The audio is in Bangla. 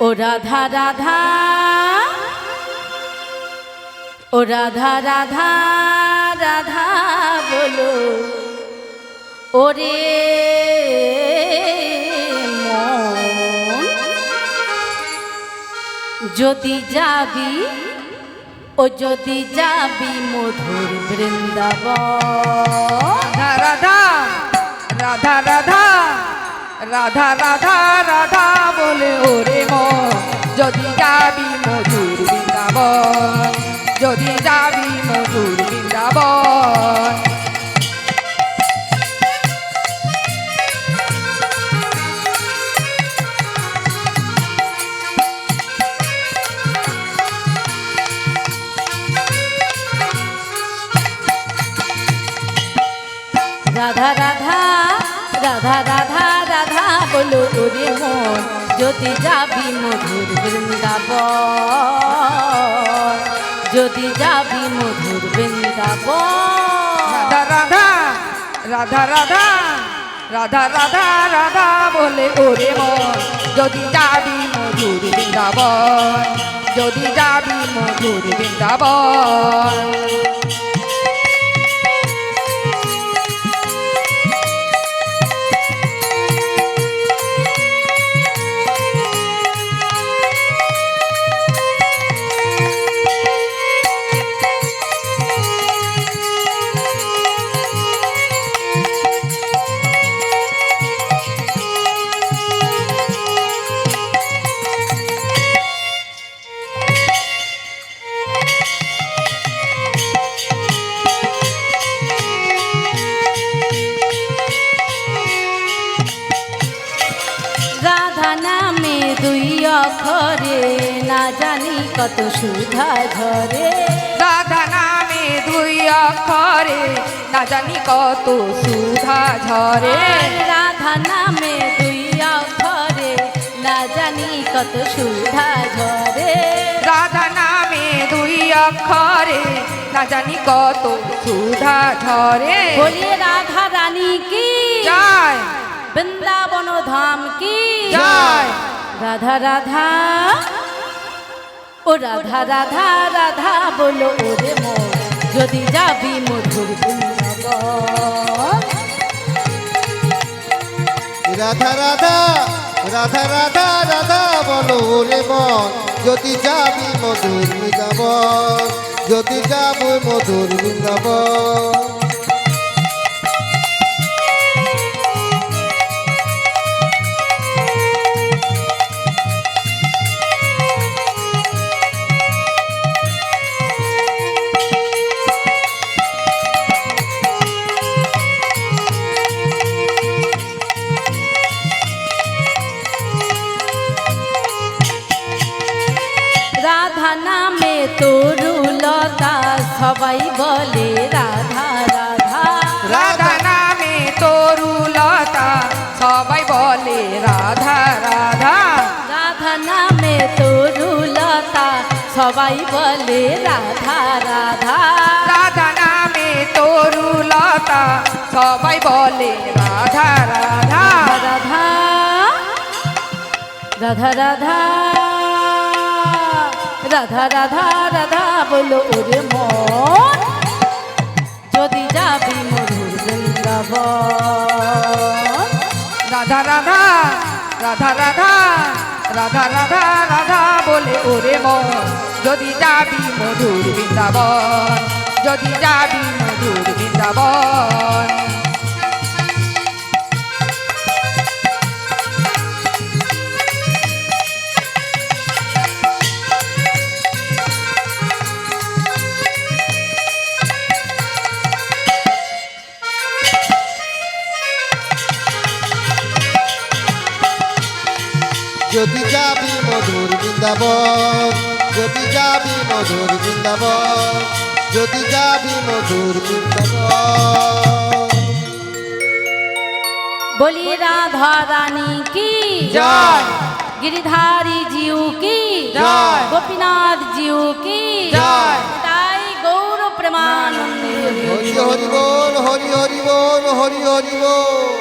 ও রাধা রাধা, ও রাধা রাধা রাধা বলো। ওরে যদি যাবি, ও যদি যাবি মধুর বৃন্দাবন। রাধা রাধা রাধা রাধা। রাধা রাধা রাধা বলে ওরে মন। যদি যাবি মধুর বৃন্দাবন, যদি যাবি মধুর বৃন্দাবন। রাধা রাধা রাধা রাধা বলো ওরে মন, যদি যাবি মধুর বৃন্দাবন, যদি যাবি মধুর বৃন্দাবন। রাধা রাধা রাধা রাধা রাধা রাধা রাধা বলে ওরে মন, যদি যাবি মধুর বৃন্দাবন, যদি যাবি মধুর বৃন্দাবন। অক্ষরে না জানি কত সুধা ঝরে রাধা নামে দুই অক্ষরে না জানি কত সুধা ঝরে। রাধা নামে দুই অক্ষরে না জানি কত সুধা ঝরে। রাধা নামে দুই অক্ষরে না জানি কত সুধা ঝরে। বলি রাধা রানী কি? জয়। বৃন্দাবন ধাম কি? জয়। রাধা রাধা। ও রাধা রাধা রাধা বলো ওরে মন, যদি যাবি মধুর রাধা রাধা রাধা রাধা রাধা বলো রে মন, যদি যাবি মধুর বৃন্দাবন, যদি যাব মধুর বৃন্দাবন। তরুলতা সবাই বলে রাধা রাধা। রাধা নামে তরুলতা সবাই বলে রাধা রাধা। রাধা নামে তরুলতা সবাই বলে রাধা রাধা। রাধা নামে তরুলতা সবাই বলে রাধা। রাধা রাধা। রাধা রাধা। রাধা রাধা রাধা বলো ওরে মন। যদি যাবি মধুর বৃন্দাবন। রাধা রাধা রাধা রাধা রাধা রাধা রাধা বলে ওরে মন। যদি যাবি মধুর বৃন্দাবন, যদি যাবি মধুর বৃন্দাবন। যদি যাবি মধুর বৃন্দাবন যদি যাবি মধুর বৃন্দাবন যদি যাবি মধুর বলি রাধা রানী কি? জয়। গিরিধারী জিউ কি? জয়। গোপীনাথ জিউ কি? জয়। তাই গৌর প্রেমানন্দ হরি হরি বল হরি হরি বল হরি হরি বল।